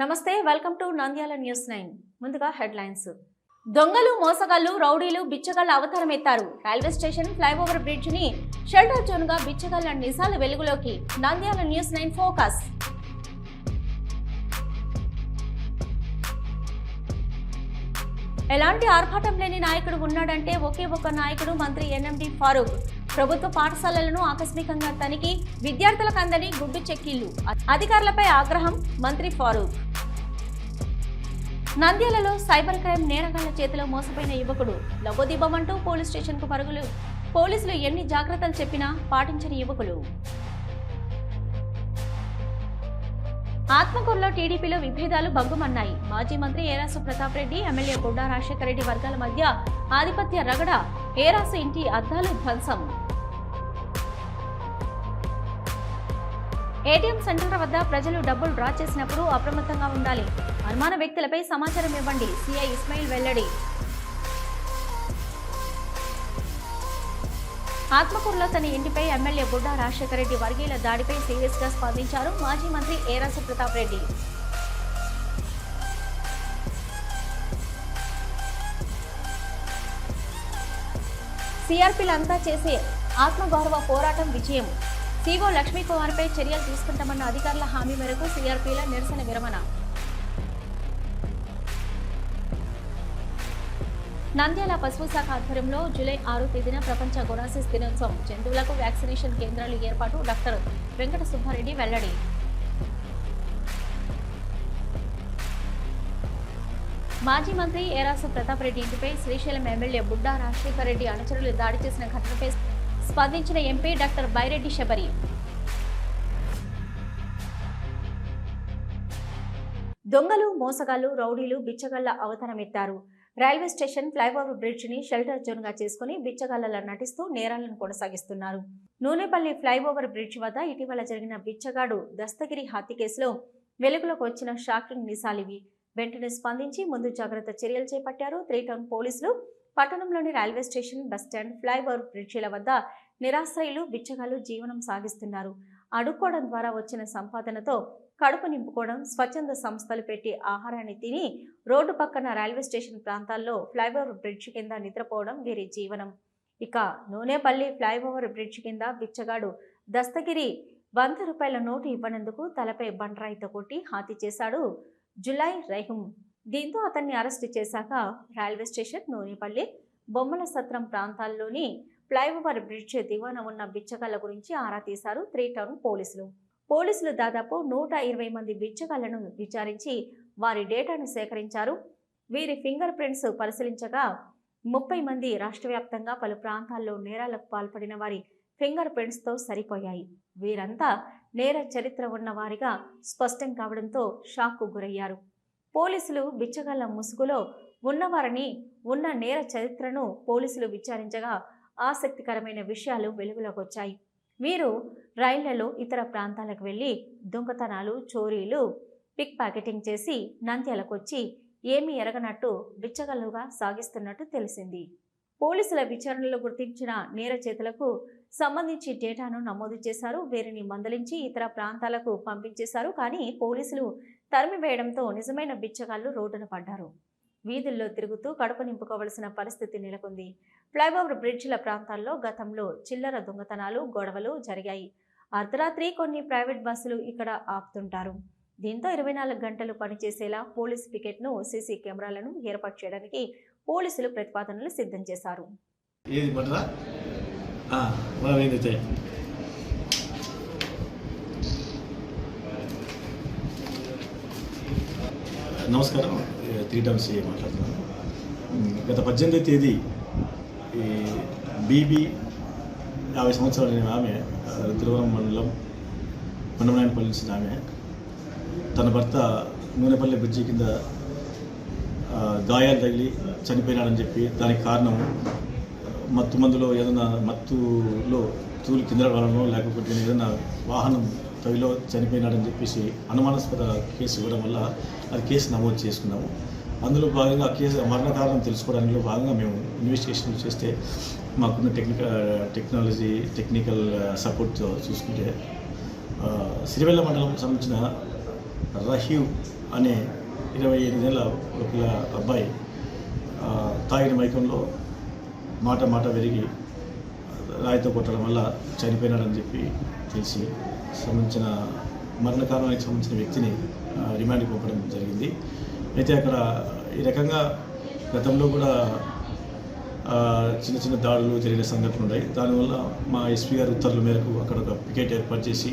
నమస్తే welcome to Nandyal News Nine. ముందుగా headlines. దొంగలు మోసగాళ్ళు రౌడీలు బిచ్చగాళ్ళ అవతారం ఎత్తారు రైల్వే స్టేషన్ ఫ్లైఓవర్ బ్రిడ్జ్ని షెల్టర్ జోన్గా బిచ్చగాళ్ళ నిజాలు వెలుగులోకి నంద్యాల న్యూస్ నైన్ ఫోకస్. ఎలాంటి ఆర్భాటం లేని నాయకుడు ఉన్నాడంటే ఒకే ఒక నాయకుడు మంత్రి ఎన్ఎండి ఫారూక్. ప్రభుత్వ పాఠశాలలను ఆకస్మికంగా తనిఖీ విద్యార్థులకు అందని గుడ్డు చెక్కిళ్ళు. అధికారులపై ఆగ్రహం మంత్రి ఫారూక్. నంద్యాలలో సైబర్ క్రైమ్ నేరగాళ్ళ చేతిలో మోసపోయిన యువకుడు. లబోదీపమంటూ పోలీస్ స్టేషన్కు పరుగులు. పోలీసులు ఎన్ని జాగ్రత్తలు చెప్పినా పాటించని యువకులు. ఆత్మకూరులో టీడీపీలో విభేదాలు భగ్గుమన్నాయి మాజీ మంత్రి ఏరాసు ప్రతాప్ రెడ్డి ఎమ్మెల్యే గుడ్డా రాజశేఖర రెడ్డి వర్గాల మధ్య ఆధిపత్య రగడ ఏరాసు ఇంటి అద్దాలు ధ్వంసం. ఏటీఎం సెంటర్ల వద్ద ప్రజలు డబ్బులు డ్రా చేసినప్పుడు అప్రమత్తంగా ఉండాలి. అనుమాన వ్యక్తులపై సమాచారం ఇవ్వండి. సిఐ ఇస్మాయిల్ వెల్లడి. ఆత్మకూరులో తన ఇంటిపై ఎమ్మెల్యే బుడ్డా రాజశేఖర రెడ్డి వర్గీయుల దాడిపై సీరియస్గా స్పందించారు మాజీ మంత్రి ఏరాస ప్రతాప్ రెడ్డి. సిఆర్పీలంతా చేసే ఆత్మగౌరవ పోరాటం విజయం. సీఓ లక్ష్మీకుమార్పై చర్యలు తీసుకుంటామన్న అధికారుల హామీ మేరకు సిఆర్పీల నిరసన విరమణ. నంద్యాల పశువు శాఖ ఆధ్వర్యంలో జూలై ఆరు తేదీన ప్రపంచ గొరాసిస్ దినోత్సవం. జంతువులకు వ్యాక్సినేషన్ కేంద్రాలు ఏర్పాటు డాక్టర్ వెంకట సుబ్బారెడ్డి వెల్లడి. మాజీ మంత్రి ఏరాసు ప్రతాప్ రెడ్డి ఇంటిపై శ్రీశైలం ఎమ్మెల్యే బుడ్డా రాజశేఖర రెడ్డి అనుచరులు దాడి చేసిన ఘటనపై స్పందించిన ఎంపీ డాక్టర్ బైరెడ్డి శబరి. దొంగలు మోసగాళ్ళు రౌడీలు బిచ్చగాళ్ళ అవతరమెత్తారు. రైల్వే స్టేషన్ ఫ్లైఓవర్ బ్రిడ్జ్ని షెల్టర్ జోన్గా చేసుకుని బిచ్చగాళ్ళలా నటిస్తూ నేరాలను కొనసాగిస్తున్నారు. నూనెపల్లి ఫ్లైఓవర్ బ్రిడ్జ్ వద్ద ఇటీవల జరిగిన బిచ్చగాడు దస్తగిరి హత్య కేసులో వెలుగులోకి వచ్చిన షాకింగ్ నిజాలివి వెంటనే స్పందించి ముందు జాగ్రత్త చర్యలు చేపట్టారు. త్రీ టౌన్ పోలీసులు పట్టణంలోని railway station bus stand flyover బ్రిడ్జిల వద్ద నిరాశ్రయులు బిచ్చగాలు జీవనం సాగిస్తున్నారు. అడుక్కోవడం ద్వారా వచ్చిన సంపాదనతో కడుపు నింపుకోవడం స్వచ్ఛంద సంస్థలు పెట్టి ఆహారాన్ని తిని రోడ్డు పక్కన రైల్వే స్టేషన్ ప్రాంతాల్లో ఫ్లైఓవర్ బ్రిడ్జ్ కింద నిద్రపోవడం వీరి జీవనం. ఇక నూనెపల్లి ఫ్లైఓవర్ బ్రిడ్జ్ కింద బిచ్చగాడు దస్తగిరి వంద రూపాయల నోటు ఇవ్వనందుకు తలపై బండరాయితో కొట్టి హత్య చేశాడు జులై రహీం. దీంతో అతన్ని అరెస్టు చేశాక రైల్వే స్టేషన్ నూనెపల్లి బొమ్మల సత్రం ప్రాంతాల్లోని ఫ్లైఓవర్ బ్రిడ్జ్ దిగువన ఉన్న బిచ్చగాళ్ళ గురించి ఆరా తీశారు త్రీ టౌన్ పోలీసులు. పోలీసులు దాదాపు నూట ఇరవై మంది బిచ్చగాళ్ళను విచారించి వారి డేటాను సేకరించారు. వీరి ఫింగర్ ప్రింట్స్ పరిశీలించగా ముప్పై మంది రాష్ట్ర వ్యాప్తంగా పలు ప్రాంతాల్లో నేరాలకు పాల్పడిన వారి ఫింగర్ ప్రింట్స్తో సరిపోయాయి. వీరంతా నేర చరిత్ర ఉన్నవారిగా స్పష్టం కావడంతో షాక్కు గురయ్యారు. పోలీసులు బిచ్చగాళ్ళ ముసుగులో ఉన్నవారిని ఉన్న నేర చరిత్రను పోలీసులు విచారించగా ఆసక్తికరమైన విషయాలు వెలుగులోకి వచ్చాయి వీరు రైళ్ళలో ఇతర ప్రాంతాలకు వెళ్ళి దొంగతనాలు చోరీలు పిక్ ప్యాకెటింగ్ చేసి నంద్యాలకు వచ్చి ఏమీ ఎరగనట్టు బిచ్చగలుగా సాగిస్తున్నట్టు తెలిసింది. పోలీసుల విచారణలో గుర్తించిన నేర చేతులకు సంబంధించి డేటాను నమోదు చేశారు. వీరిని మందలించి ఇతర ప్రాంతాలకు పంపించేశారు. కానీ పోలీసులు తరిమివేయడంతో నిజమైన బిచ్చగాళ్ళు రోడ్డున పడ్డారు. వీధుల్లో తిరుగుతూ కడుపు నింపుకోవలసిన పరిస్థితి నెలకొంది. ఫ్లైఓవర్ బ్రిడ్జ్ల ప్రాంతాల్లో గతంలో చిల్లర దొంగతనాలు గొడవలు జరిగాయి. అర్ధరాత్రి కొన్ని ప్రైవేట్ బస్సులు ఇక్కడ ఆపుతుంటారు. దీంతో ఇరవై నాలుగు గంటలు పనిచేసేలా పోలీస్ పికెట్ను సీసీ కెమెరాలను ఏర్పాటు చేయడానికి పోలీసులు ప్రతిపాదనలు సిద్ధం చేశారు ఏది బట్టరా మనం ఏంది చేయి నమస్కారం. ఏ, త్రీ టౌన్ సిఏ మాట్లాడుతున్నాను. గత పద్దెనిమిది తేదీ ఈ బీబీ యాభై సంవత్సరాలు ఆమె తిరువరం మండలం కొండమనాయనపల్లి నుంచి ఆమె తన భర్త నూనెపల్లి బ్రిడ్జి కింద గాయాలు తగిలి చనిపోయినాడని చెప్పి దానికి కారణం మత్తు మందులో ఏదైనా మత్తులో తూలి కింద వాళ్ళనో లేకపోతే ఏదైనా వాహనం తగిలో చనిపోయినాడని చెప్పేసి అనుమానాస్పద కేసు ఇవ్వడం వల్ల అది కేసు నమోదు చేసుకున్నాము. అందులో భాగంగా ఆ కేసు మరణ కారణం తెలుసుకోవడంలో భాగంగా మేము ఇన్వెస్టిగేషన్లు చేస్తే మాకున్న టెక్నికల్ టెక్నాలజీ టెక్నికల్ సపోర్ట్తో చూసుకుంటే సిరివెల్ల మండలం సంబంధించిన రహీవ్ అనే ఇరవై ఎనిమిదేళ్ళ ఒక పిల్ల అబ్బాయి తాగిన మైకంలో మాట మాట పెరిగి రాయితో కొట్టడం వల్ల చనిపోయినాడని చెప్పి తెలిసి సంబంధించిన మరణకారానికి సంబంధించిన వ్యక్తిని రిమాండ్కి పంపడం జరిగింది. అయితే అక్కడ ఈ రకంగా గతంలో కూడా చిన్న చిన్న దాడులు జరిగిన సంఘటనలు ఉన్నాయి. దానివల్ల మా ఎస్పీ గారి ఉత్తర్వుల మేరకు అక్కడ ఒక పికెట్ ఏర్పాటు చేసి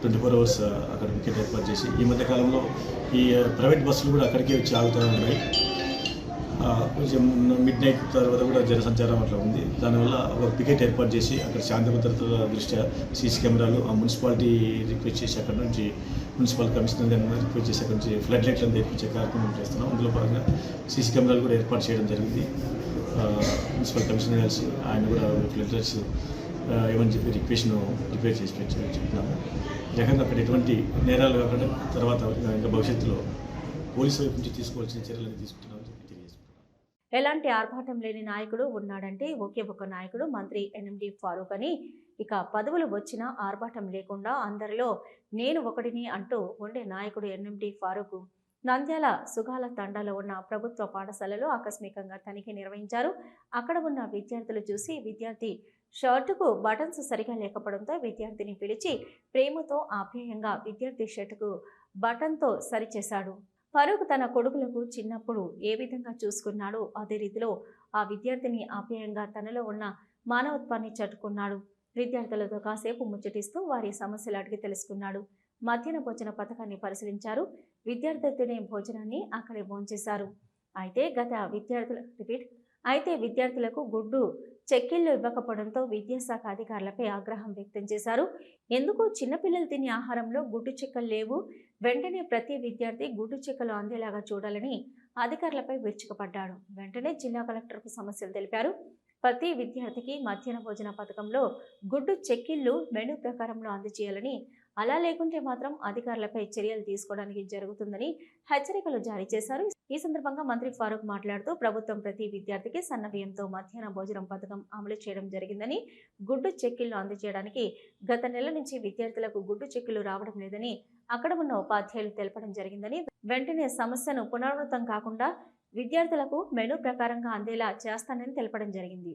ట్వంటీ ఫోర్ అవర్స్ అక్కడ పికెట్ ఏర్పాటు చేసి ఈ మధ్యకాలంలో ఈ ప్రైవేట్ బస్సులు కూడా అక్కడికే వచ్చి ఆగుతూ ఉన్నాయి. కొంచెం మిడ్ నైట్ తర్వాత కూడా జనసంచారం అట్లా ఉంది. దానివల్ల ఒక పికెట్ ఏర్పాటు చేసి అక్కడ శాంతి భద్రతల దృష్ట్యా సీసీ కెమెరాలు ఆ మున్సిపాలిటీ రిక్వెస్ట్ చేసి అక్కడ నుంచి మున్సిపల్ కమిషనర్ గారిని రిక్వెస్ట్ చేసి అక్కడ నుంచి ఫ్లడ్ లైట్లను తెప్పించే కార్యక్రమం చేస్తున్నాం. అందులో భాగంగా సీసీ కెమెరాలు కూడా ఏర్పాటు చేయడం జరిగింది. మున్సిపల్ కమిషనర్ కలిసి ఆయన కూడా ఫ్లడ్ లైట్స్ ఏమని చెప్పి రిక్వెస్ట్ను ప్రిపేర్ చేసి పెట్టి చెప్తున్నాము జగన్ రకంగా అక్కడ ఎటువంటి నేరాలు కాకుండా తర్వాత ఇంకా భవిష్యత్తులో పోలీసు వైపు నుంచి తీసుకోవాల్సిన చర్యలు తీసుకుంటున్నాం ఎలాంటి ఆర్భాటం లేని నాయకుడు ఉన్నాడంటే ఒకే ఒక నాయకుడు మంత్రి ఎన్ఎండి ఫారూక్ అని. ఇక పదవులు వచ్చినా ఆర్భాటం లేకుండా అందరిలో నేను ఒకటిని అంటూ ఉండే నాయకుడు ఎన్ఎండి ఫారూక్ నంద్యాల సుగాల తండాలో ఉన్న ప్రభుత్వ పాఠశాలలో ఆకస్మికంగా తనిఖీ నిర్వహించారు. అక్కడ ఉన్న విద్యార్థులు చూసి విద్యార్థి షర్టుకు బటన్స్ సరిగా లేకపోవడంతో విద్యార్థిని పిలిచి ప్రేమతో ఆప్యాయంగా విద్యార్థి షర్టుకు బటన్తో సరిచేశాడు. ఫరూక్ తన కొడుకులకు చిన్నప్పుడు ఏ విధంగా చూసుకున్నాడో అదే రీతిలో ఆ విద్యార్థిని ఆప్యాయంగా తనలో ఉన్న మానవత్వాన్ని చట్టుకున్నాడు విద్యార్థులతో కాసేపు ముచ్చటిస్తూ వారి సమస్యలు అడిగి తెలుసుకున్నాడు. మధ్యాహ్న భోజన పథకాన్ని పరిశీలించారు. విద్యార్థి తినే భోజనాన్ని అక్కడే భోంచేశారు. అయితే గత విద్యార్థుల రిపీట్ అయితే విద్యార్థులకు గుడ్డు చెక్కిళ్ళు ఇవ్వకపోవడంతో విద్యాశాఖ అధికారులపై ఆగ్రహం వ్యక్తం చేశారు. ఎందుకు చిన్నపిల్లలు తినే ఆహారంలో గుడ్డు చెక్కలు లేవు. వెంటనే ప్రతి విద్యార్థి గుడ్డు చెక్కలు అందేలాగా చూడాలని అధికారులపై విరుచుకుపడ్డాడు. వెంటనే జిల్లా కలెక్టర్కు సమస్యలు తెలిపారు. ప్రతి విద్యార్థికి మధ్యాహ్న భోజన పథకంలో గుడ్డు చెక్కిళ్ళు మెనూ ప్రకారంలో అందజేయాలని అలా లేకుంటే మాత్రం అధికారులపై చర్యలు తీసుకోవడానికి జరుగుతుందని హెచ్చరికలు జారీ చేశారు. ఈ సందర్భంగా మంత్రి ఫారూక్ మాట్లాడుతూ ప్రభుత్వం ప్రతి విద్యార్థికి సన్న బియ్యంతో మధ్యాహ్న భోజనం పథకం అమలు చేయడం జరిగిందని గుడ్డు చెక్కిళ్ళు అందజేయడానికి గత నెల నుంచి విద్యార్థులకు గుడ్డు చెక్కులు రావడం లేదని అక్కడ ఉన్న ఉపాధ్యాయులు తెలపడం జరిగిందని వెంటనే సమస్యను పునరావృతం కాకుండా విద్యార్థులకు మెనూ ప్రకారంగా అందేలా చేస్తానని తెలపడం జరిగింది.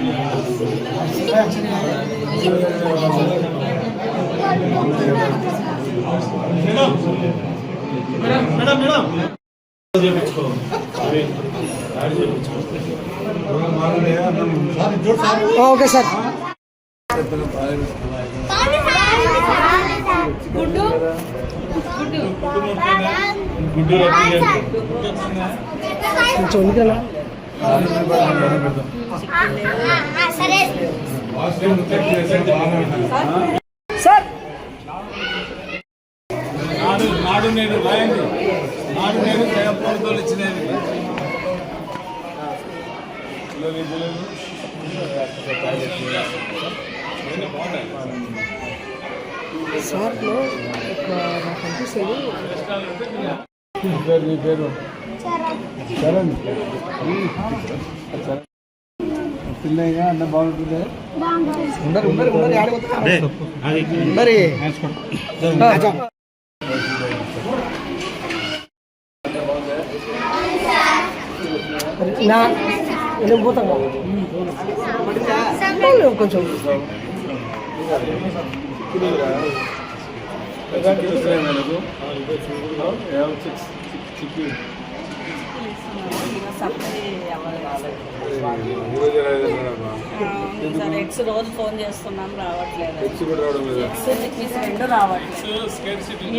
మేడం ఓకే సార్ గుడ్డు కొంచెం ఉందిగా సరే. నాడు నాడు నేను రాయండి. నాడు నేను జయపూర్తో ఇచ్చినది. సార్ ఒక నాకు అనిపిస్తుంది నీ పేరు. పిల్లయ్య అన్న బాగుంటుంది ఉండరు ఉండరు ఉండరు ఉండరు నేను పోతాం కొంచెం చిక్కి రాలేదన్నారమ్మా సార్ ఎక్స్ రోజు ఫోన్ చేస్తున్నాం రావట్లేదు. ఎక్స్ చిక్నీస్ రెండు రావట్లేదు.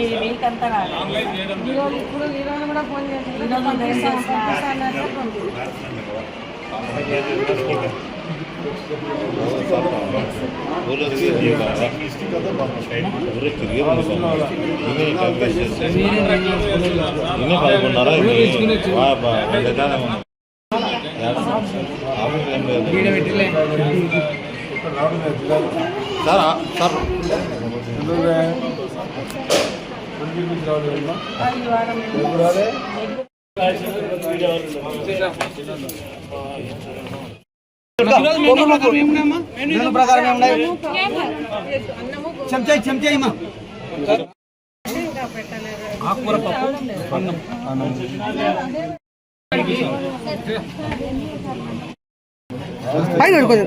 ఈ వీక్ అంతా రాలేదు. ఈరోజు ఇప్పుడు ఈరోజు కూడా phone Burası diyor bana. Burası diyor bana. Yine kalmışız. Yine kalbunlara yine. Vay vay. Ben de tane bunu. Abi ben de. Yine bitirle. Sir sir கொஞ்சம் చేసిన ప్రకారం ఏమున్నాయి చెంచా చెంచా ఇమ్మా ఆకుకూర పప్పు అన్నం. పైన కొంచెం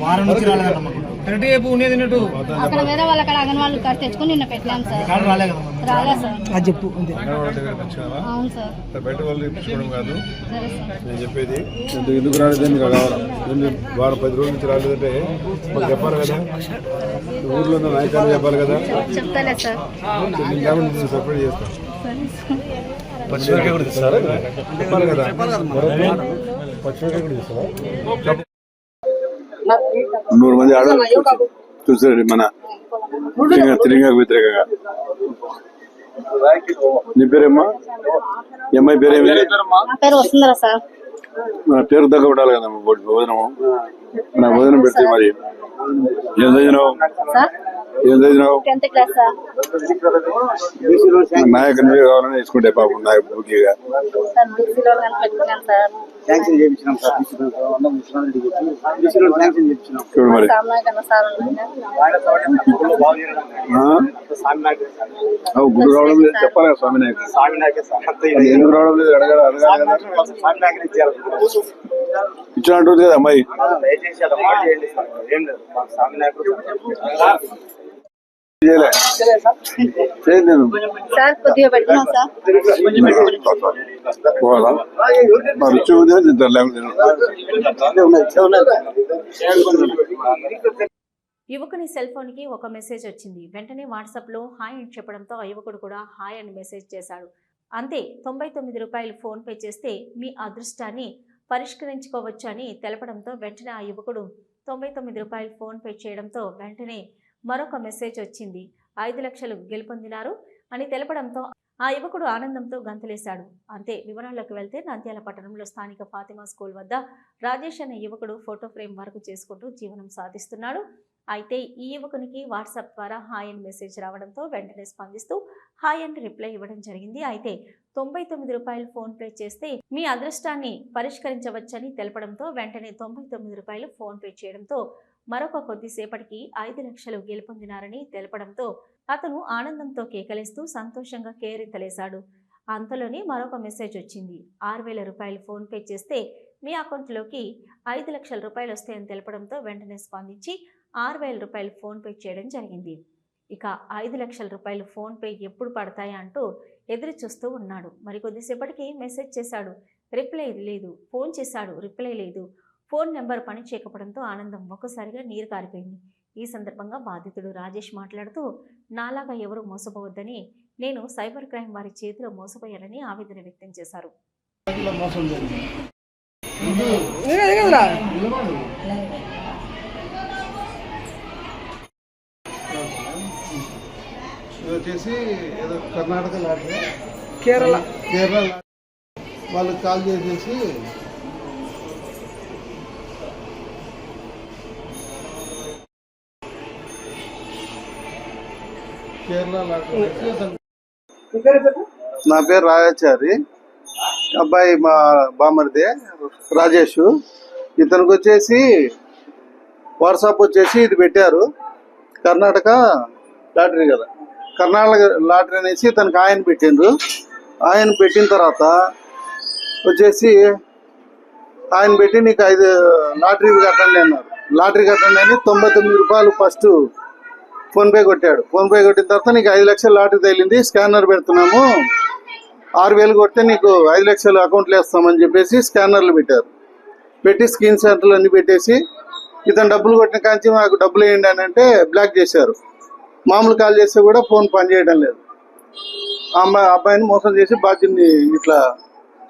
వారం నుంచి రాలేదమ్మా కరెక్ట్ చెప్పు ఉన్నది అక్కడ వేరే వాళ్ళ అక్కడ అంగన్వాళ్ళు కాడ తెచ్చుకుని నిన్న పెట్టాం సార్ రాలే కదా సార్ అది చెప్పు అవును సార్ బయట వాళ్ళు ఇప్పించుకోవడం కాదు నేను చెప్పేది ఎందుకు రాలేదని కావాలి వారం పది రోజుల నుంచి రాలేదంటే మాకు చెప్పాలి కదా ఊర్లో ఉన్న నాయకులు చెప్పాలి కదా చెప్తాలే సార్ సెపరేట్ చేస్తాను సరే సార్ చెప్పాలి కదా. పచ్చిమిరకాయ కూడా తీస్తారా నూరు మంది ఆడవాళ్ళు చూసారు మన తిరిగా- తిరిగా వ్యతిరేకంగా. నీ పేరేమ్మా? ఈ అమ్మాయి పేరేమి? నా పేరు వస్తుందరా సార్. మన పేరు దగ్గర ఉండాలి కదా భోజనము. మన భోజనం పెడితే మరి. ఏం చదివినావు ఏం చదివినావు టెన్త్ క్లాస్? సార్ నాయకు నువ్వే కావాలని వేసుకుంటే పాపం నాయకు చూడు మరి. రావడం లేదు చెప్పాలి కదా స్వామి నాయకు ఎందుకు రావడం లేదు అడగాలి అడగాలి కదా. కదా అమ్మాయి. సార్ కొద్దిగా యువకుని సెల్ ఫోన్కి ఒక మెసేజ్ వచ్చింది. వెంటనే వాట్సాప్లో హాయ్ అని చెప్పడంతో ఆ యువకుడు కూడా హాయ్ అని మెసేజ్ చేశాడు. అంతే తొంభై తొమ్మిది రూపాయలు ఫోన్పే చేస్తే మీ అదృష్టాన్ని పరిష్కరించుకోవచ్చు అని తెలపడంతో వెంటనే ఆ యువకుడు తొంభై తొమ్మిది రూపాయలు ఫోన్పే చేయడంతో వెంటనే మరొక మెసేజ్ వచ్చింది. ఐదు లక్షలు గెలుపొందినారు అని తెలపడంతో ఆ యువకుడు ఆనందంతో గంతలేశాడు. అంతే వివరాల్లోకి వెళ్తే నంద్యాల పట్టణంలో స్థానిక ఫాతిమా స్కూల్ వద్ద రాజేష్ అనే యువకుడు ఫోటో ఫ్రేమ్ వర్క్ చేసుకుంటూ జీవనం సాధిస్తున్నాడు. అయితే ఈ యువకునికి వాట్సాప్ ద్వారా హాయ్ అండ్ మెసేజ్ రావడంతో వెంటనే స్పందిస్తూ హాయ్ అండ్ రిప్లై ఇవ్వడం జరిగింది. అయితే తొంభై తొమ్మిది రూపాయలు ఫోన్పే చేస్తే మీ అదృష్టాన్ని పరిష్కరించవచ్చని తెలపడంతో వెంటనే తొంభై తొమ్మిది రూపాయలు ఫోన్ పే చేయడంతో మరొక కొద్దిసేపటికి ఐదు లక్షలు గెలుపొందినారని తెలపడంతో అతను ఆనందంతో కేకలేస్తూ సంతోషంగా కేరింతలేశాడు. అంతలోనే మరొక మెసేజ్ వచ్చింది. ఆరు వేల రూపాయలు ఫోన్ పే చేస్తే మీ అకౌంట్లోకి ఐదు లక్షల రూపాయలు వస్తాయని తెలపడంతో వెంటనే స్పందించి ఆరు వేల రూపాయలు ఫోన్పే చేయడం జరిగింది. ఇక ఐదు లక్షల రూపాయలు ఫోన్పే ఎప్పుడు పడతాయా అంటూ ఎదురు చూస్తూ ఉన్నాడు. మరి కొద్దిసేపటికి మెసేజ్ చేశాడు. రిప్లై లేదు. ఫోన్ చేశాడు. రిప్లై లేదు. ఫోన్ నెంబర్ పని చేయకపోవడంతో ఆనందం ఒక్కసారిగా నీరు కారిపోయింది. ఈ సందర్భంగా బాధితుడు రాజేష్ మాట్లాడుతూ నాలాగా ఎవరు మోసపోవద్దని నేను సైబర్ క్రైమ్ వారి చేతిలో మోసపోయారని ఆవేదన వ్యక్తం చేశారు. ఇది వచ్చేసి ఏదో కర్ణాటక లాటరీ కేరళ. కేరళ వాళ్ళకి కాల్ చేసేసి నా పేరు రాజాచారి అబ్బాయి మా బామరిదే రాజేష్. ఇతనికి వచ్చేసి వాట్సాప్ వచ్చేసి ఇది పెట్టారు. కర్ణాటక లాటరీ కదా. కర్ణాటక లాటరీ అనేసి తనకి ఆయన పెట్టిండ్రు. ఆయన పెట్టిన తర్వాత వచ్చేసి ఆయన పెట్టి నీకు ఐదు లాటరీ కట్టండి అన్నారు. లాటరీ కట్టండి అని తొంభై తొమ్మిది రూపాయలు ఫస్ట్ ఫోన్పే కొట్టాడు. ఫోన్పే కొట్టిన తర్వాత నీకు ఐదు లక్షలు లాటరీ తగిలింది స్కానర్ పెడుతున్నాము. ఆరు వేలు కొడితే నీకు ఐదు లక్షలు అకౌంట్లో వేస్తామని చెప్పేసి స్కానర్లు పెట్టారు. పెట్టి స్క్రీన్ సెంటర్లు అన్ని పెట్టేసి ఇతను డబ్బులు కొట్టిన కాంచి మాకు డబ్బులు వేయండి అని అంటే బ్లాక్ చేశారు. మామూలు కాల్ చేస్తే కూడా ఫోన్ పనిచేయడం లేదు. ఆ అమ్మాయి అబ్బాయిని మోసం చేసి బాధ్యుని ఇట్లా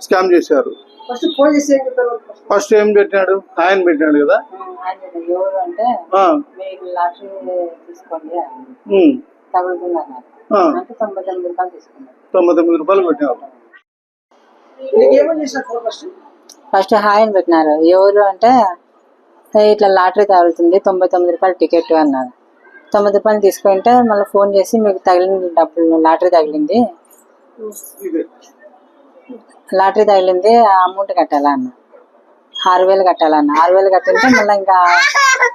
స్కామ్ చేశారు. ఫస్ట్ ఫోన్ చేసి ఏం చెప్పారు ఫస్ట్? ఏం పెట్టినాడు? ఆయన పెట్టినాడు కదా. ఆయన ఎవరు అంటే ఆ, మీరు లాటరీ తీసుకోండి ఉమ్, తగులుతుంది అన్నారు. ఆ, అంటే తొంభై తొమ్మిది రూపాయలు ఫోన్ ఫస్ట్? ఫస్ట్ హాయ్ అని పెట్టినారు. ఎవరు అంటే "ఏ, ఇట్లా లాటరీ తగులుతుంది తొంభై తొమ్మిది రూపాయలు టికెట్ అన్నారు. తొమ్మిది రూపాయలు తీసుకుంటే మళ్ళీ ఫోన్ చేసి మీకు తగిలింది డబ్బులు లాటరీ తగిలింది. ఇదే లాటరీ తగిలింది అమౌంట్ కట్టాలా అన్న. ఆరు వేలు కట్టాలన్న ఆరు వేలు కట్టింటే మళ్ళీ ఇంకా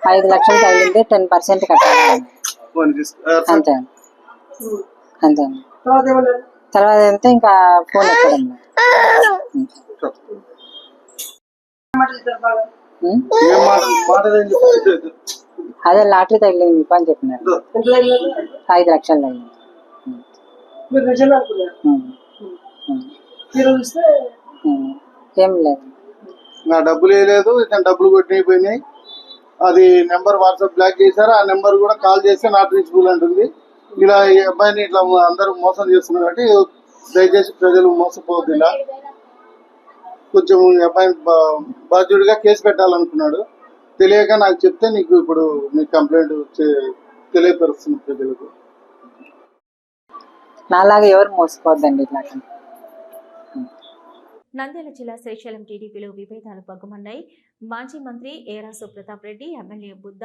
ఐదు లక్షలు తగిలింది టెన్ పర్సెంట్ ఆ, అంతే. అంతే తర్వాత అంతే ఇంకా ఫోన్ ఎక్కడం ఉం? ఏం మాట. అదే లాటరీ తగిలింది మీకు అని చెప్పినారు. ఐదు లక్షలు తగిలింది. ఏం లేదు. నా డబ్బులు వేయలేదు ఇతను డబ్బులు కొట్టిపోయినాయి అది నెంబర్ వాట్సాప్ బ్లాక్ చేశారు ఆ నెంబర్ కూడా కాల్ చేస్తే నాట్ రీచబుల్ అంటుంది. ఇలా ఈ అబ్బాయిని ఇట్లా అందరూ మోసం చేస్తున్నారు కాబట్టి దయచేసి ప్రజలు మోసపోవద్దు ఇలా కొంచెం ఈ అబ్బాయిని బా- బాధ్యుడిగా కేసు పెట్టాలనుకున్నాడు. తెలియక నాకు చెప్తే నీకు ఇప్పుడు నీకు కంప్లైంట్ తెలియపరుస్తుంది ప్రజలకు. నాలాగా ఎవరు మోసపోద్దండి ఇట్లా నంద్యాల జిల్లా శ్రీశైలం టీడీపీలో విభేదాలు పగ్గుమన్నాయి మాజీ మంత్రి ఏరాసు ప్రతాప్ రెడ్డి ఎమ్మెల్యే బుద్ధ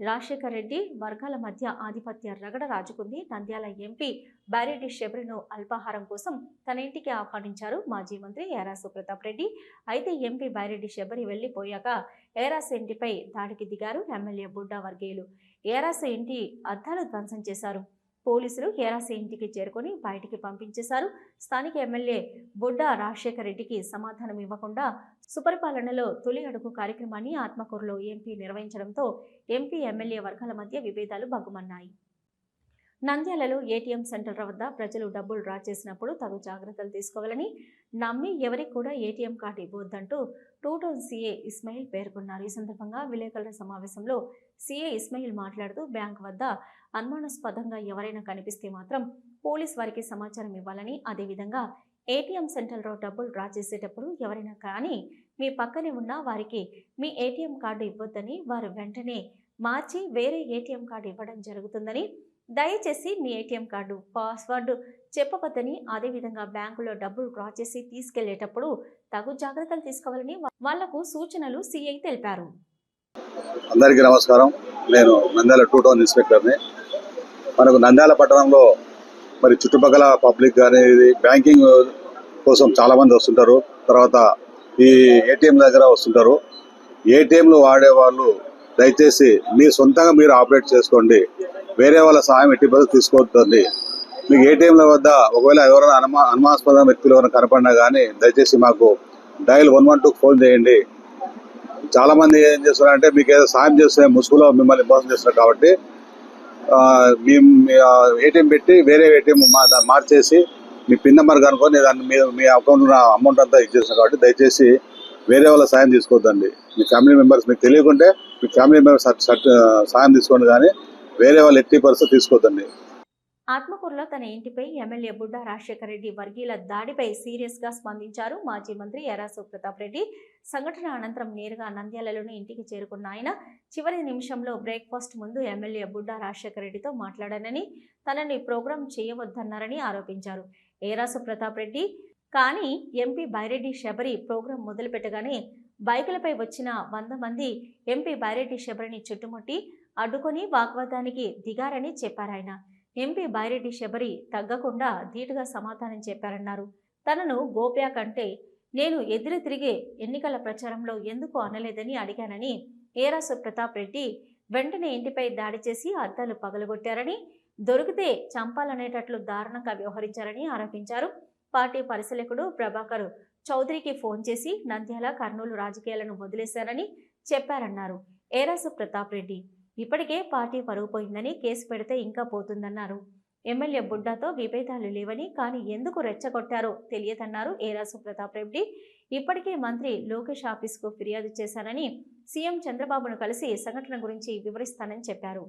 రాజశేఖర్ రెడ్డి వర్గాల మధ్య ఆధిపత్య రగడ రాజుకుంది. నంద్యాల ఎంపీ బ్యారెడ్డి శబరిను అల్పాహారం కోసం తన ఇంటికి ఆహ్వానించారు మాజీ మంత్రి ఏరాసు ప్రతాప్ రెడ్డి. అయితే ఎంపీ బ్యారెడ్డి శబరి వెళ్ళిపోయాక ఏరాసు ఇంటిపై దాడికి దిగారు ఎమ్మెల్యే బుడ్డా వర్గీయులు. ఏరాసు ఇంటి అద్దాలు ధ్వంసం చేశారు. పోలీసులు ఏరాసు ఇంటికి చేరుకొని బయటికి పంపించేశారు. స్థానిక ఎమ్మెల్యే బుడ్డ రాజశేఖర రెడ్డికి సమాధానం ఇవ్వకుండా సుపరిపాలనలో తొలి అడుగు కార్యక్రమాన్ని ఆత్మకూరులో ఎంపీ నిర్వహించడంతో ఎంపీ ఎమ్మెల్యే వర్గాల మధ్య విభేదాలు భగ్గుమన్నాయి. నంద్యాలలో ఏటీఎం సెంటర్ల వద్ద ప్రజలు డబ్బులు డ్రా చేసినప్పుడు తగు జాగ్రత్తలు తీసుకోవాలని నమ్మి ఎవరికి కూడా ఏటీఎం కార్డు ఇవ్వద్దంటూ టూ టౌన్ సీఏ ఇస్మాయిల్ పేర్కొన్నారు. ఈ సందర్భంగా విలేకరుల సమావేశంలో సీఏ ఇస్మాయిల్ మాట్లాడుతూ బ్యాంక్ వద్ద అనుమానాస్పదంగా ఎవరైనా కనిపిస్తే మాత్రం పోలీస్ వారికి సమాచారం ఇవ్వాలని అదేవిధంగా ఏటీఎం సెంటర్లో డబ్బులు డ్రా చేసేటప్పుడు ఎవరైనా కానీ మీ పక్కనే ఉన్న వారికి మీ ఏటీఎం కార్డు ఇవ్వొద్దని వారు వెంటనే మార్చి వేరే ఏటీఎం కార్డు ఇవ్వడం జరుగుతుందని దయచేసి మీ ఏటీఎం కార్డు పాస్వర్డ్ చెప్పవద్దని అదేవిధంగా బ్యాంకులో డబ్బులు డ్రా చేసి తీసుకెళ్ళేటప్పుడు తగు జాగ్రత్తలు తీసుకోవాలని వాళ్ళకు సూచనలు సిఐ తెలిపారు. అందరికీ నమస్కారం. నేను నంద్యాల టూ టౌన్ ఇన్స్పెక్టర్ని మనకు నంద్యాల పట్టణంలో మరి చుట్టుపక్కల పబ్లిక్ కానీ బ్యాంకింగ్ కోసం చాలామంది వస్తుంటారు. తర్వాత ఈ ఏటీఎం దగ్గర వస్తుంటారు. ఏటీఎంలు వాడేవాళ్ళు దయచేసి మీ సొంతంగా మీరు ఆపరేట్ చేసుకోండి. వేరే వాళ్ళ సహాయం ఎట్టి బదులు తీసుకోవద్దండి. మీకు ఏటీఎంల వద్ద ఒకవేళ ఎవరైనా అనుమా అనుమానాస్పద వ్యక్తులు ఎవరైనా కనపడినా కానీ దయచేసి మాకు డైల్ వన్ వన్ టూకి ఫోన్ చేయండి. చాలామంది ఏం చేస్తున్నారంటే మీకు ఏదో సాయం చేస్తే ముసుగులో మిమ్మల్ని మోసం చేస్తున్నారు కాబట్టి మేము ఏటీఎం పెట్టి వేరే ఏటీఎం మార్చేసి మీ పిన్ నెంబర్ కనుక్కొని దాన్ని మీ మీ అకౌంట్లో అమౌంట్ అంతా ఇచ్చేస్తున్నారు కాబట్టి దయచేసి వేరే వాళ్ళ సాయం తీసుకోవద్దండి. మీ ఫ్యామిలీ మెంబర్స్ మీకు తెలియకుంటే మీ ఫ్యామిలీ మెంబర్స్ సాయం తీసుకోండి కానీ వేరే వాళ్ళు ఎట్టి పరిస్థితి తీసుకోవద్దండి. ఆత్మకూరులో తన ఇంటిపై ఎమ్మెల్యే బుడ్డ రాజశేఖర రెడ్డి వర్గీయుల దాడిపై సీరియస్గా స్పందించారు మాజీ మంత్రి ఎరా ప్రతాప్ రెడ్డి. సంఘటన అనంతరం నేరుగా నంద్యాలలోని ఇంటికి చేరుకున్న ఆయన చివరి నిమిషంలో బ్రేక్ఫాస్ట్ ముందు ఎమ్మెల్యే బుడ్డ రాజశేఖర రెడ్డితో మాట్లాడానని తనని ప్రోగ్రాం చేయవద్దన్నారని ఆరోపించారు. ఏరాసు ప్రతాప్ రెడ్డి? కానీ ఎంపీ బైరెడ్డి శబరి ప్రోగ్రాం మొదలుపెట్టగానే బైకులపై వచ్చిన వంద మంది ఎంపీ బైరెడ్డి శబరిని చుట్టుముట్టి అడ్డుకొని వాగ్వాదానికి దిగారని చెప్పారాయన. ఎంపీ బైరెడ్డి శబరి తగ్గకుండా ధీటుగా సమాధానం చెప్పారన్నారు. తనను గోప్యా కంటే నేను ఎదురు తిరిగే ఎన్నికల ప్రచారంలో ఎందుకు అనలేదని అడిగానని ఏరాసు ప్రతాప్ రెడ్డి వెంటనే ఇంటిపై దాడి చేసి అద్దాలు పగలగొట్టారని దొరికితే చంపాలనేటట్లు దారుణంగా వ్యవహరించారని ఆరోపించారు. పార్టీ పరిశీలకుడు ప్రభాకర్ చౌదరికి ఫోన్ చేసి నంద్యాల కర్నూలు రాజకీయాలను వదిలేశారని చెప్పారన్నారు ఏరాసు ప్రతాప్ రెడ్డి. ఇప్పటికే పార్టీ పరువు పోయిందని కేసు పెడితే ఇంకా పోతుందన్నారు. ఎమ్మెల్యే బుడ్డాతో విభేదాలు లేవని కానీ ఎందుకు రెచ్చగొట్టారో తెలియదన్నారు ఏరాసు ప్రతాప్ రెడ్డి. ఇప్పటికే మంత్రి లోకేష్ ఆఫీస్కు ఫిర్యాదు చేశానని సీఎం చంద్రబాబును కలిసి సంఘటన గురించి వివరిస్తానని చెప్పారు.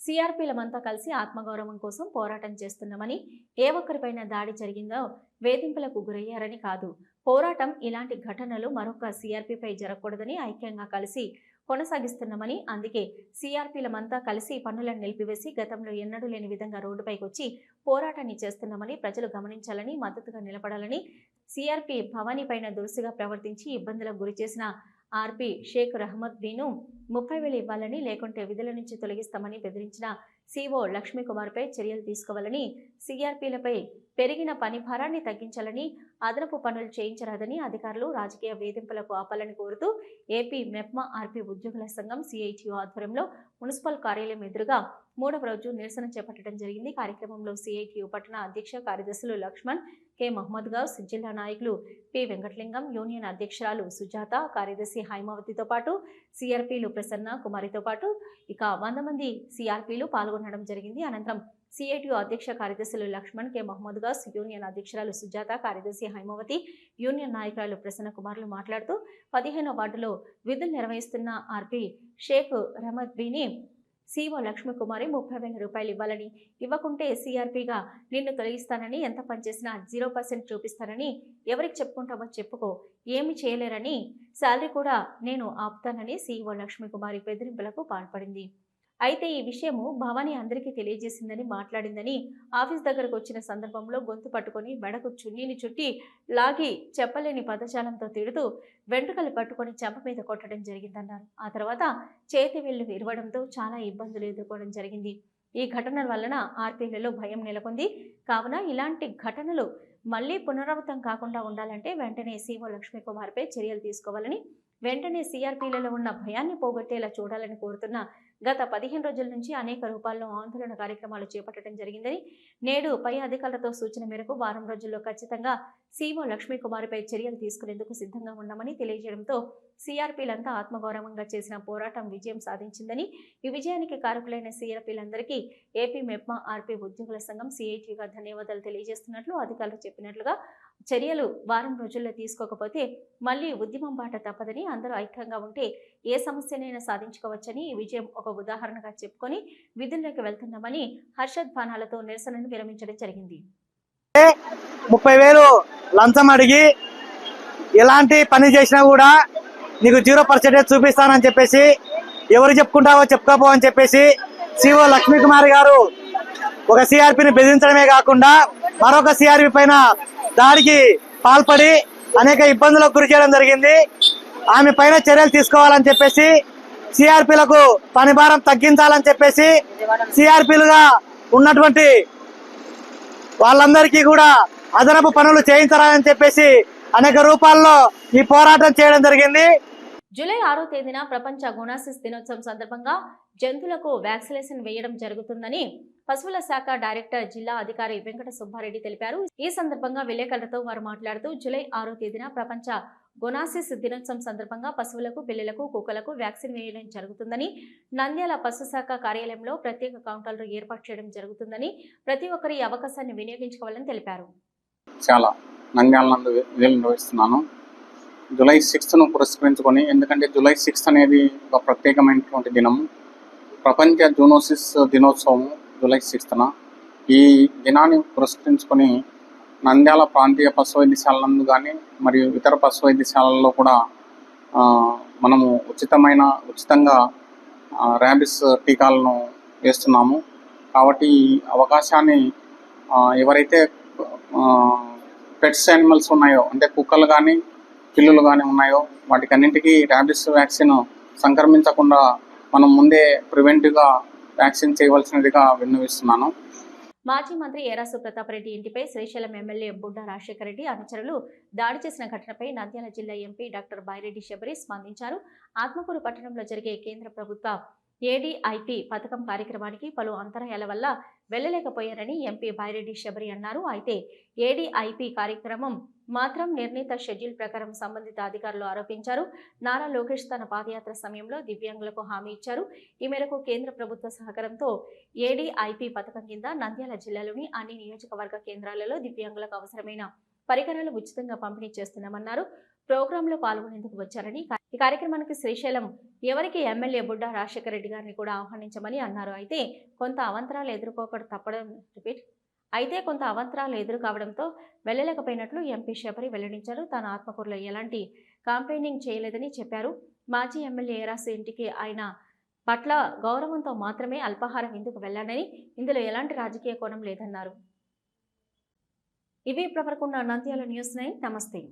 సిఆర్పీలమంతా కలిసి ఆత్మగౌరవం కోసం పోరాటం చేస్తున్నామని ఏ ఒక్కరిపైన దాడి జరిగిందో వేధింపులకు గురయ్యారని కాదు. పోరాటం ఇలాంటి ఘటనలు మరొక సిఆర్పీపై జరగకూడదని ఐక్యంగా కలిసి కొనసాగిస్తున్నామని అందుకే సిఆర్పీలమంతా కలిసి పన్నులను నిలిపివేసి గతంలో ఎన్నడూ లేని విధంగా రోడ్డుపైకి వచ్చి పోరాటాన్ని చేస్తున్నామని ప్రజలు గమనించాలని మద్దతుగా నిలబడాలని సిఆర్పీ భవానీ పైన దురుసుగా ప్రవర్తించి ఇబ్బందులకు గురి చేసిన ఆర్పి షేక్ రహమద్ బీను ముప్పై వేలు ఇవ్వాలని లేకుంటే విధుల నుంచి తొలగిస్తామని బెదిరించిన సీఓ లక్ష్మీకుమార్పై చర్యలు తీసుకోవాలని సిఆర్పీలపై పెరిగిన పని భారాన్ని తగ్గించాలని అదనపు పనులు చేయించరాదని అధికారులు రాజకీయ వేధింపులకు ఆపాలని కోరుతూ ఏపీ మెప్మా ఆర్పీ ఉద్యోగుల సంఘం సిఐటియు ఆధ్వర్యంలో మున్సిపల్ కార్యాలయం ఎదురుగా మూడవ రోజు నిరసన చేపట్టడం జరిగింది. కార్యక్రమంలో సిఐటియు పట్టణ అధ్యక్ష కార్యదర్శులు లక్ష్మణ్ కె. మహమ్మద్ గౌస్ జిల్లా నాయకులు పి. వెంకటలింగం యూనియన్ అధ్యక్షురాలు సుజాత కార్యదర్శి హైమావతితో పాటు సిఆర్పీలు ప్రసన్న కుమారితో పాటు ఇక వంద మంది సిఆర్పీలు పాల్గొనడం జరిగింది. అనంతరం సిఐటియు అధ్యక్ష కార్యదర్శులు లక్ష్మణ్ కె. మహమ్మద్ గౌస్ యూనియన్ అధ్యక్షురాలు సుజాత కార్యదర్శి హైమావతి యూనియన్ నాయకురాలు ప్రసన్న కుమార్లు మాట్లాడుతూ పదిహేనో వార్డులో విధులు నిర్వహిస్తున్న ఆర్పి షేక్ రహమద్ బీని సీఓ లక్ష్మీకుమారి ముప్పై వేల రూపాయలు ఇవ్వాలని ఇవ్వకుంటే సిఆర్పిగా నిన్ను తొలగిస్తానని ఎంత పనిచేసినా జీరో పర్సెంట్ చూపిస్తానని ఎవరికి చెప్పుకుంటామో చెప్పుకో ఏమి చేయలేరని శాలరీ కూడా నేను ఆపుతానని సీఈఓ లక్ష్మీకుమారి బెదిరింపులకు పాల్పడింది. అయితే ఈ విషయము భవాని అందరికీ తెలియజేసిందని మాట్లాడిందని ఆఫీస్ దగ్గరకు వచ్చిన సందర్భంలో గొంతు పట్టుకొని మెడకు చున్నీని చుట్టి లాగి చెప్పలేని పదజాలంతో తిడుతూ వెంట్రుకలు పట్టుకొని చెంప మీద కొట్టడం జరిగిందన్నారు. ఆ తర్వాత చేతి వెళ్ళి విరవడంతో చాలా ఇబ్బందులు ఎదుర్కోవడం జరిగింది. ఈ ఘటనల వలన ఆర్పీలలో భయం నెలకొంది. కావున ఇలాంటి ఘటనలు మళ్ళీ పునరావృతం కాకుండా ఉండాలంటే వెంటనే సీఓ లక్ష్మీకుమార్పై చర్యలు తీసుకోవాలని వెంటనే సిఆర్పీలలో ఉన్న భయాన్ని పోగొట్టేలా చూడాలని కోరుతున్న గత పదిహేను రోజుల నుంచి అనేక రూపాల్లో ఆందోళన కార్యక్రమాలు చేపట్టడం జరిగిందని నేడు పై అధికారులతో సూచన మేరకు వారం రోజుల్లో ఖచ్చితంగా సీఓ లక్ష్మీకుమారిపై చర్యలు తీసుకునేందుకు సిద్ధంగా ఉన్నామని తెలియజేయడంతో సిఆర్పీలంతా ఆత్మగౌరవంగా చేసిన పోరాటం విజయం సాధించిందని ఈ విజయానికి కారకులైన సిఆర్పీలందరికీ ఏపీ మెప్మా ఆర్పీ ఉద్యోగుల సంఘం సిఐటిగా ధన్యవాదాలు తెలియజేస్తున్నట్లు అధికారులు చెప్పినట్లుగా చర్యలు వారం రోజుల్లో తీసుకోకపోతే మళ్ళీ ఉద్యమం బాట తప్పదని అందరూ ఐక్యంగా ఉంటే ఏ సమస్యనైనా సాధించుకోవచ్చని ఈ విజయం ఒక ఉదాహరణగా చెప్పుకొని విధుల్లోకి వెళ్తున్నామని హర్షద్ బాణాలతో నిరసనను విరమించడం జరిగింది. ముప్పై వేలు లంచం అడిగి ఎలాంటి పని చేసినా కూడా నీకు జీరో పర్సెంటేజ్ చూపిస్తానని చెప్పేసి ఎవరు చెప్పుకుంటావో చెప్పుకోపో అని చెప్పేసి సిఓ లక్ష్మీ కుమార్ గారు ఒక సిఆర్పిని బెదిరించడమే కాకుండా మరొక సిఆర్పి పైన దాడికి పాల్పడి అనేక ఇబ్బందులకు గురి చేయడం జరిగింది. ఆమె పైన చర్యలు తీసుకోవాలని చెప్పేసి సిఆర్పిలకు పని భారం తగ్గించాలని చెప్పేసి సిఆర్పిలుగా ఉన్నటువంటి వాళ్ళందరికీ కూడా అదనపు పనులు చేయించాలని చెప్పేసి అనేక రూపాల్లో ఈ పోరాటం చేయడం జరిగింది. జూలై ఆరో తేదీన ప్రపంచ గుణాసిస్ దినోత్సవం సందర్భంగా జంతువులకు వ్యాక్సినేషన్ వేయడం జరుగుతుందని పశువుల శాఖ డైరెక్టర్ జిల్లా అధికారి వెంకట సుబ్బారెడ్డి తెలిపారు. ఈ సందర్భంగా విలేకరులతో వారు మాట్లాడుతూ జూలై ఆరో తేదీన ప్రపంచ గొనాసిస్ దినోత్సవం సందర్భంగా పశువులకు పిల్లలకు కుక్కలకు వ్యాక్సిన్ వేయడం జరుగుతుందని నంద్యాల పశుశాఖ కార్యాలయంలో ప్రత్యేక కౌంటర్లు ఏర్పాటు చేయడం జరుగుతుందని ప్రతి ఒక్కరి అవకాశాన్ని వినియోగించుకోవాలని తెలిపారు. చాలా నంద్యాల నందు నిర్వహిస్తున్నాను. జూలై సిక్స్త్ను పురస్కరించుకొని ఎందుకంటే జూలై సిక్స్త్ అనేది ఒక ప్రత్యేకమైనటువంటి దినము. ప్రపంచ జూనోసిస్ దినోత్సవం జూలై సిక్స్త్న ఈ దినాన్ని పురస్కరించుకొని నంద్యాల ప్రాంతీయ పశు వైద్యశాల నందు కానీ మరియు ఇతర పశు వైద్యశాలల్లో కూడా మనము ఉచితమైన ఉచితంగా ర్యాబిస్ టీకాలను వేస్తున్నాము. కాబట్టి ఈ అవకాశాన్ని ఎవరైతే పెట్స్ యానిమల్స్ ఉన్నాయో అంటే కుక్కలు కానీ పిల్లులు కానీ ఉన్నాయో వాటికన్నింటికీ ర్యాబిస్ వ్యాక్సిన్ సంక్రమించకుండా మనం ముందే ప్రివెంటివ్గా వ్యాక్సిన్ చేయవలసినదిగా విన్నవిస్తున్నాను. మాజీ మంత్రి ఏరాసు ప్రతాప్ రెడ్డి ఇంటిపై శ్రీశైలం ఎమ్మెల్యే బుడ్డ రాజశేఖర రెడ్డి అనుచరులు దాడి చేసిన ఘటనపై నంద్యాల జిల్లా ఎంపీ డాక్టర్ బైరెడ్డి శబరి స్పందించారు. ఆత్మకూరు పట్టణంలో జరిగే కేంద్ర ప్రభుత్వ ఏడీఐపీ పథకం కార్యక్రమానికి పలు అంతరాయాల వల్ల వెళ్ళలేకపోయారని ఎంపీ బైరెడ్డి శబరి అన్నారు. అయితే ఏడీఐపీ కార్యక్రమం మాత్రం నిర్ణీత షెడ్యూల్ ప్రకారం సంబంధిత అధికారులు ఆరోపించారు. నారా లోకేష్ తన పాదయాత్ర సమయంలో దివ్యాంగులకు హామీ ఇచ్చారు. ఈ మేరకు కేంద్ర ప్రభుత్వ సహకారంతో ఏడీఐపీ పథకం కింద నంద్యాల జిల్లాలోని అన్ని నియోజకవర్గ కేంద్రాలలో దివ్యాంగులకు అవసరమైన పరికరాలు ఉచితంగా పంపిణీ చేస్తున్నామన్నారు. ప్రోగ్రాంలో పాల్గొనేందుకు వచ్చారని ఈ కార్యక్రమానికి శ్రీశైలం ఎవరికి ఎమ్మెల్యే బుడ్డ రాజశేఖర రెడ్డి గారిని కూడా ఆహ్వానించమని అన్నారు. అయితే కొంత అవంతరాలు ఎదుర్కోకడం తప్పడం రిపీట్. అయితే కొంత అవంతరాలు ఎదురు కావడంతో వెళ్ళలేకపోయినట్లు ఎంపీ శబరి వెల్లడించారు. తాను ఆత్మకూరులో ఎలాంటి కాంపెయినింగ్ చేయలేదని చెప్పారు. మాజీ ఎమ్మెల్యే ఏరాసు ఇంటికి ఆయన పట్ల గౌరవంతో మాత్రమే అల్పాహారం ఇందుకు వెళ్ళానని ఇందులో ఎలాంటి రాజకీయ కోణం లేదన్నారు. ఇవి ఇప్పటివరకు నంద్యాల న్యూస్ నైన్. నమస్తే.